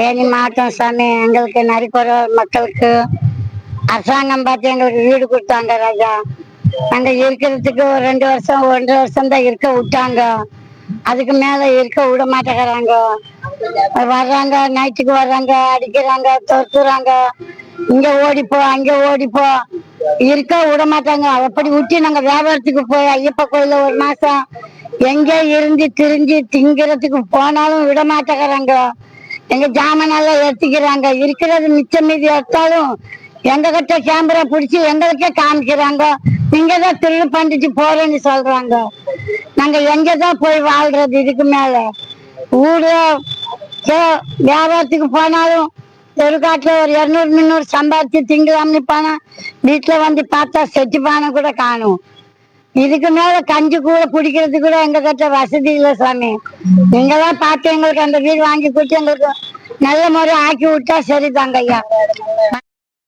Any மாட்டோம் சாமி எங்களுக்கு நரிக்குற மக்களுக்கு அரசாங்கம் பார்த்து எங்களுக்கு வீடு கொடுத்தாங்க ராஜா. நாங்க இருக்கிறதுக்கு ஒரு ரெண்டு வருஷம் ஒன்றரை வருஷம் தான் இருக்க விட்டாங்க. அதுக்கு மேல இருக்க விட மாட்டேங்கிறாங்க. வர்றாங்க நைட்டுக்கு வர்றாங்க அடிக்கிறாங்க துரத்துறாங்க. இங்க ஓடிப்போ அங்க ஓடிப்போ இருக்க விட மாட்டாங்க. அப்படி விட்டு நாங்க வியாபாரத்துக்கு போய் ஐயப்ப கோயில ஒரு மாசம் எங்க இருந்து திரிஞ்சு திங்கிறதுக்கு போனாலும் விட மாட்டேங்கிறாங்க. எங்க ஜாமானெல்லாம் எடுத்துக்கிறாங்க. இருக்கிறது மிச்சம் மீதி எடுத்தாலும் எங்க கிட்ட கேமரா பிடிச்சி எங்களுக்கே காமிக்கிறாங்க. நீங்க தான் திருடு பண்ணிட்டு போறேன்னு சொல்றாங்க. நாங்க எங்கதான் போய் வாழ்றது இதுக்கு மேல? ஊடு வியாபாரத்துக்கு போனாலும் தெருக்காட்டுல ஒரு இருநூறு முந்நூறு சம்பாதிச்சு திங்கலாம்னு போனா வீட்டுல வந்து பார்த்தா செட்டு பானை கூட காணும். இதுக்கு மேல கஞ்சி கூட குடிக்கிறது கூட எங்க கிட்ட வசதி இல்ல சாமி. நீங்களாம் பார்த்து எங்களுக்கு அந்த வீடு வாங்கி கொடுத்து எங்களுக்கு நல்ல முறை ஆக்கி விட்டா சரிதாங்க ஐயா.